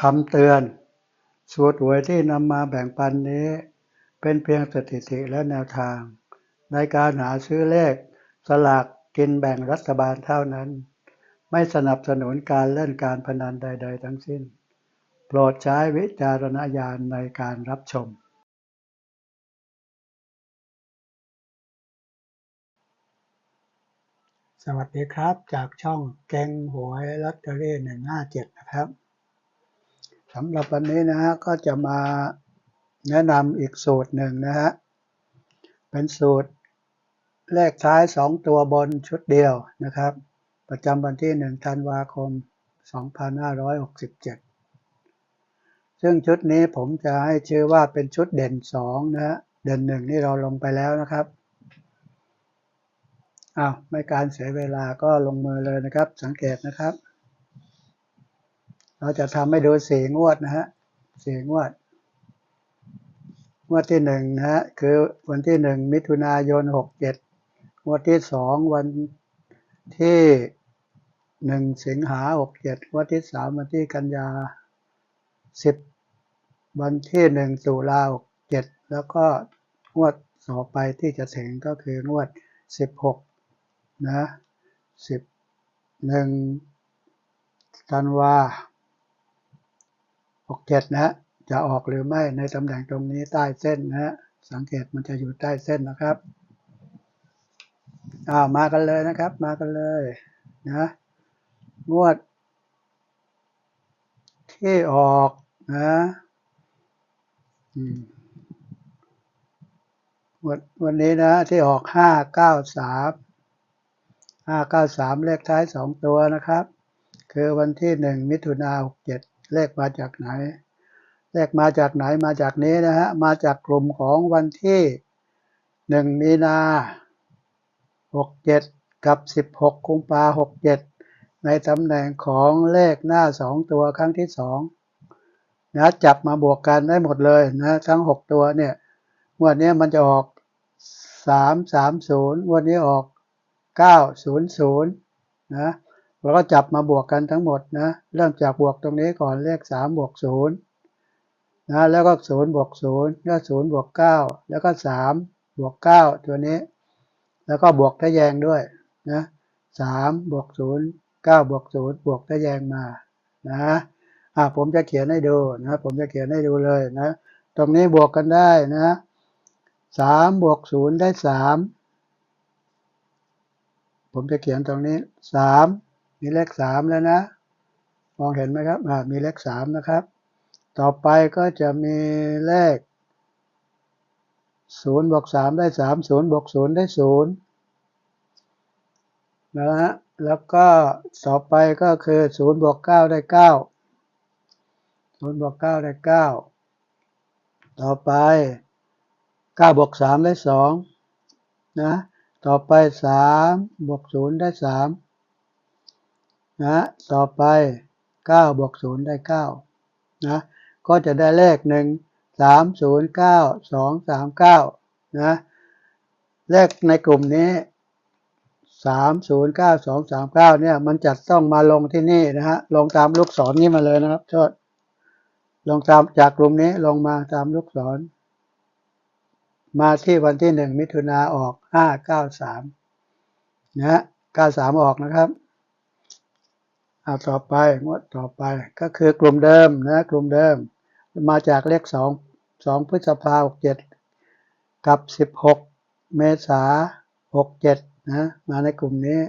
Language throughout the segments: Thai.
คำเตือน สูตรหวยที่นำมาแบ่งปันนี้ เป็นเพียงสถิติและแนวทาง ในการหาซื้อเลข สลากกินแบ่งรัฐบาลเท่านั้น ไม่สนับสนุนการเล่นการพนันใด ๆ ทั้งสิ้น โปรดใช้วิจารณญาณในการรับชม สวัสดีครับจากช่องแกงหวยลอตเตอรี่หนึ่งห้าเจ็ดนะครับ สำหรับวันนี้นะฮะก็จะมาแนะนำอีกสูตรหนึ่งนะฮะ เป็นสูตรเลขท้ายสองตัวบนชุดเดียวนะครับ ประจำวันที่หนึ่งธันวาคม 2567 ซึ่งชุดนี้ผมจะให้ชื่อว่าเป็นชุดเด่นสองนะฮะ เด่นหนึ่งนี่เราลงไปแล้วนะครับอ้าวไม่การเสียเวลาก็ลงมือเลยนะครับ สังเกตนะครับ เราจะทำให้ดูสี่งวดนะฮะสี่งวด งวดที่หนึ่งนะฮะคือวันที่หนึ่งมิถุนายนหกเจ็ดงวดที่สองวันที่หนึ่งสิงหาหกเจ็ดงวดที่สามวันที่กันยาสิบวันที่หนึ่งตุลาหกเจ็ดแล้วก็งวดต่อไปที่จะถึงก็คืองวดสิบหกนะสิบหนึ่งธันวา หกเจ็ดนะ จะออกหรือไม่ในตำแหน่งตรงนี้ใต้เส้นนะ สังเกตมันจะอยู่ใต้เส้นนะครับอ้ามากันเลยนะครับ มากันเลยนะงวด ที่ออกนะวันวันนี้นะ ที่ออกห้าเก้าสามห้าเก้าสามเลขท้ายสองตัวนะครับ คือวันที่หนึ่งมิถุนาหกเจ็ด เลขมาจากไหนเลขมาจากไหนมาจากนี้นะฮะ มาจากกลุ่มของวันที่หนึ่งมีนาหกเจ็ดกับสิบหกกุมภาหกเจ็ดในตำแหน่งของเลขหน้าสองตัวครั้งที่สองนะจับมาบวกกันได้หมดเลยนะทั้งหกตัวเนี่ยวันนี้มันจะออกสามสามศูนย์วันนี้ออกเก้าศูนย์ศูนย์นะ เราก็จับมาบวกกันทั้งหมดนะ เริ่มจากบวกตรงนี้ก่อนเลขสามบวกศูนย์นะแล้วก็ศูนย์บวกศูนย์แล้วศูนย์บวกเก้าแล้วก็สามบวกเก้าตัวนี้ แล้วก็บวกทะแยงด้วยนะสามบวกศูนย์เก้าบวกศูนย์บวกทะแยงมานะอ่าผมจะเขียนให้ดูนะผมจะเขียนให้ดูเลยนะ ตรงนี้บวกกันได้นะสามบวกศูนย์ได้สามผมจะเขียนตรงนี้สา มีเลขสามแล้วนะ มองเห็นไหมครับอ่ามีเลขสามนะครับ ต่อไปก็จะมีเลขศูนย์บวกสามได้สามศูนย์บวกศูนย์ได้ศูนย์นะฮะแล้วก็ต่อไปก็คือศูนย์บวกเก้าได้เก้าศูนย์บวกเก้าได้เก้าต่อไปเก้าบวกสามได้สองนะ ต่อไปสามบวกศูนย์ได้สาม นะต่อไปเก้าบวกศูนย์ได้เก้านะก็จะได้เลขหนึ่งสามศูนะเลขในกลุ่มนี้สามศูนย์เนี่ยมันจะต้องมาลงที่นี่นะฮะลงตามลูกศรนี้มาเลยนะครับโทษลงตามจากกลุ่มนี้ลงมาตามลูกศร มาที่วันที่หนึ่งมิถุนาออกห้าเก้าสามนะฮะเก้าสามออกนะครับ เอาต่อไปงวดต่อไปก็คือกลุ่มเดิมนะกลุ่มเดิม มาจากเลขสองสองพฤษภาหกเจ็ดกับสิบหกเมษาหกเจ็ดนะมาในกลุ่มนี้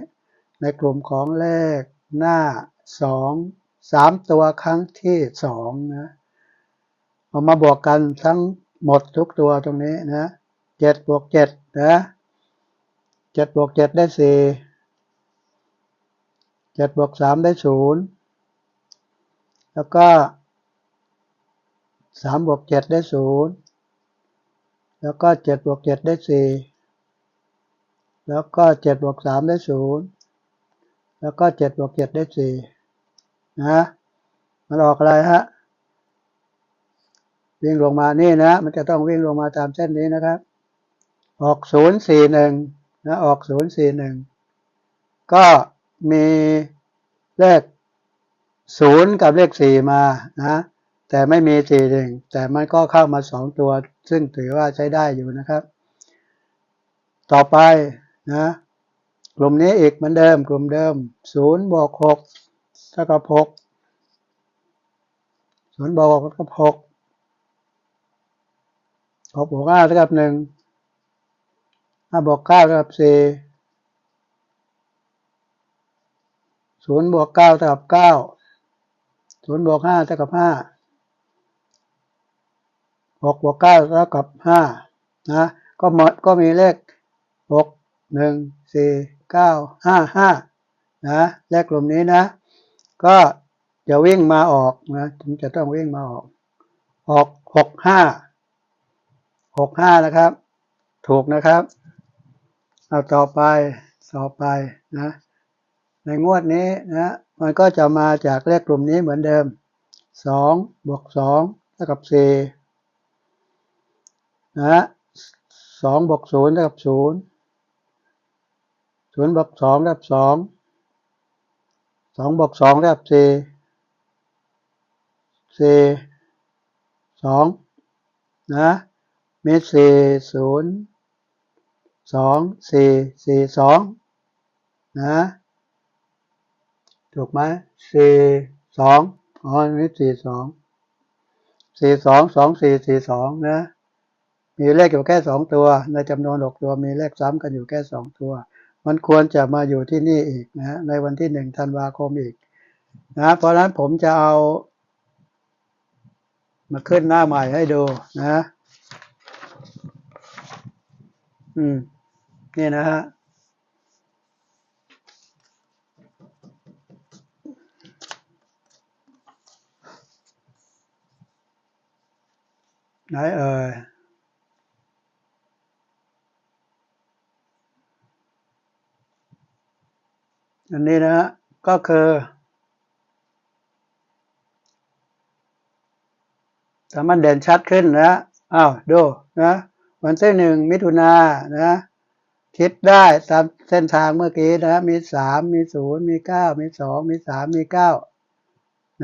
ในกลุ่มของเลขหน้าสองสามตัวครั้งที่สองนะเอามาบวกกันทั้งหมดทุกตัวตรงนี้นะเจ็ดบวกเจ็ดนะเจ็ดบวกเจ็ดได้สี่ เจ็ดบวกสามได้ศูนย์แล้วก็สามบวกเจ็ดได้ศูนย์แล้วก็เจ็ดบวกเจ็ดได้สี่แล้วก็เจ็ดบวกสามได้ศูนย์แล้วก็เจ็ดบวกเจ็ดได้สี่นะมันออกอะไรฮะวิ่งลงมานี่นะ มันจะต้องวิ่งลงมาตามเส้นนี้นะครับ ออกศูนย์สี่หนึ่งนะออกศูนย์สี่หนึ่งก็ มีเลขศูนย์กับเลขสี่มานะแต่ไม่มีสี่หนึ่งแต่มันก็เข้ามาสองตัว ซึ่งถือว่าใช้ได้อยู่นะครับ ต่อไปนะกลุ่มนี้อีกเหมือนเดิม กลุ่มเดิมศูนย์บวกหกเท่ากับหกศูนย์บวกหกเท่ากับหกหกบวกห้าเท่ากับหนึ่งห้าบวกเก้าเท่ากับสี่ ศูนย์บวกเก้าเท่ากับเก้าศูนย์บวกห้าเท่ากับห้าหกบวกเก้าเท่ากับห้านะก็หมดก็มีเลขหกหนึ่งสี่เก้าห้าห้านะเลขกลุ่มนี้นะ ก็จะวิ่งมาออกนะถึงจะต้องวิ่งมาออกออกหกห้าหกห้านะครับ ถูกนะครับ เอาต่อไปต่อไปนะ ในงวดนี้นะมันก็จะมาจากเลขกลุ่มนี้เหมือนเดิมสองบวกสองเท่ากับสี่นะสองบวกศูนย์เท่ากับศูนย์ศูนย์บวกสองเท่ากับสองสองบวกสองเท่ากับสี่สี่สองนะมีสี่ศูนย์สองสี่สี่สองนะ ถูกไหมสี่สองอ๋อนี่สี่สองสี่สองสองสี่สี่สองนะ มีเลขอยู่แค่สองตัว ในจำนวนหกตัวมีเลขซ้ำกันอยู่แค่สองตัว มันควรจะมาอยู่ที่นี่อีกนะในวันที่หนึ่งธันวาคมอีกนะเพราะฉะนั้นผมจะเอา มาขึ้นหน้าใหม่ให้ดูนะ อืม นี่นะฮะ นเอ่ยอันนี้นะฮะก็คือแต่มันเด่นชัดขึ้นนะอ้าวดูนะวันที่หนึ่งมิถุนานะคิดได้ตามเส้นทางเมื่อกี้นะ มีสามมีศูนย์มีเก้ามีสองมีสามมีเก้า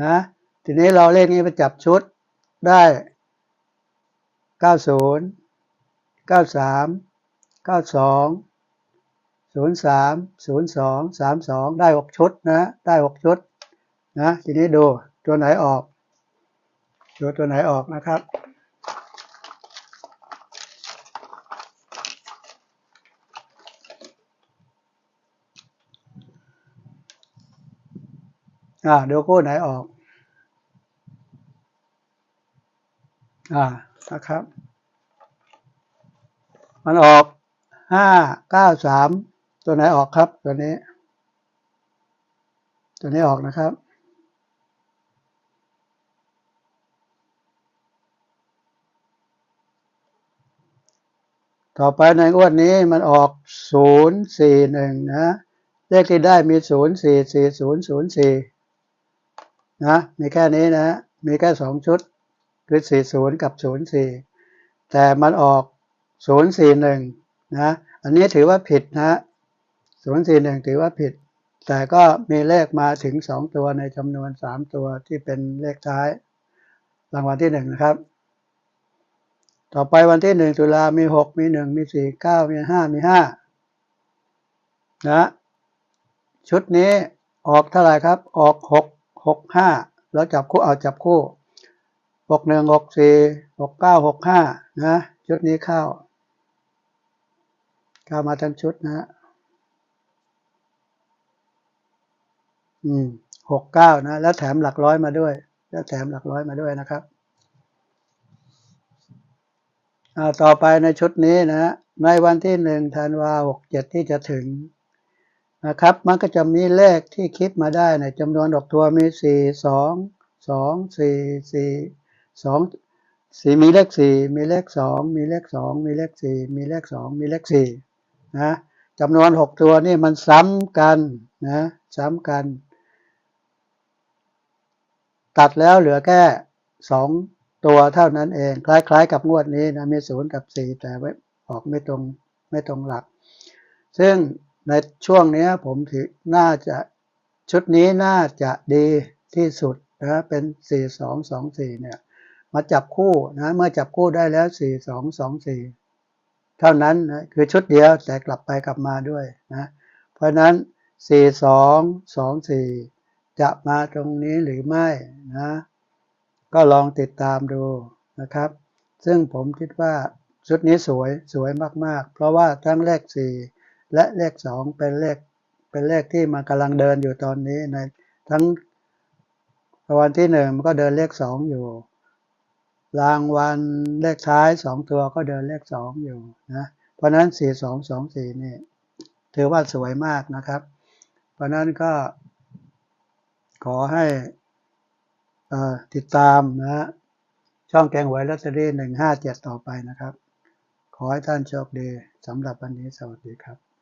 นะ ทีนี้เราเลขนี้ไปจับชุดได้ เก้าศูนย์เก้าสามเก้าสองศูนย์สามศูนย์สองสามสองได้หกชุดนะ ได้หกชุดนะ ทีนี้ดูตัวไหนออก ดูตัวไหนออกนะครับ อ่าดูคู่ไหนออก อ่า นะครับ มันออกห้าเก้าสามตัวไหนออกครับ ตัวนี้ ตัวนี้ออกนะครับต่อไปในงวดนี้มันออกศูนย์สี่หนึ่งนะ เลขที่ได้มีศูนย์สี่สี่ศูนย์ศูนย์สี่นะ มีแค่นี้นะ มีแค่สองชุด คือสี่ศูนย์กับศูนย์สี่แต่มันออกศูนย์สี่หนึ่งนะอันนี้ถือว่าผิดนะศูนย์สี่หนึ่งถือว่าผิด แต่ก็มีเลขมาถึงสองตัวในจำนวนสามตัวที่เป็นเลขท้าย รางวัลที่หนึ่งนะครับ ต่อไปวันที่หนึ่งตุลามีหกมีหนึ่งมีสี่เก้ามีห้ามีห้านะชุดนี้ออกเท่าไหร่ครับ ออกหกหกห้าแล้วจับคู่เอาจับคู่ หกหนึ่งหกสี่หกเก้าหกห้านะชุดนี้เข้าเข้ามาทั้งชุดนะ อืมหกเก้านะ แล้วแถมหลักร้อยมาด้วย แล้วแถมหลักร้อยมาด้วยนะครับอ่าต่อไปในชุดนี้นะ ในวันที่หนึ่งธันวาหกเจ็ดที่จะถึงนะครับ มันก็จะมีเลขที่คิดมาได้ในจำนวนดอกตัวมีสี่สองสองสี่สี่ สองสี่มีเลขสี่มีเลขสองมีเลขสองมีเลขสี่มีเลขสองมีเลขสี่นะจำนวนหกตัวนี่มันซ้ำกันนะซ้ำกัน ตัดแล้วเหลือแค่สองตัวเท่านั้นเอง คล้ายๆ กับงวดนี้นะมีศูนย์กับสี่แต่ไว้ออกไม่ตรงไม่ตรงหลัก ซึ่งในช่วงนี้ผมถือน่าจะชุดนี้น่าจะดีที่สุดนะเป็นสี่สองสองสี่เนี่ย มาจับคู่นะเมื่อจับคู่ได้แล้วสี่สองสองสี่เท่านั้นนะคือชุดเดียวแต่กลับไปกลับมาด้วยนะเพราะนั้นสี่สองสองสี่จะมาตรงนี้หรือไม่นะก็ลองติดตามดูนะครับ ซึ่งผมคิดว่าชุดนี้สวยสวยมากๆ เพราะว่าทั้งเลขสี่และเลขสองเป็นเลขเป็นเลขที่มันกำลังเดินอยู่ตอนนี้ในทั้งวัลที่หนึ่งมันก็เดินเลขสองอยู่ รางวัลเลขท้ายสองตัวก็เดินเลขสองอยู่นะ เพราะนั้นสี่สองสองสี่นี่ถือว่าสวยมากนะครับ เพราะนั้นก็ขอให้ติดตามนะฮะช่องแกงหวยลอตเตอรี่หนึ่งห้าเจ็ดต่อไปนะครับ ขอให้ท่านโชคดีสำหรับวันนี้สวัสดีครับ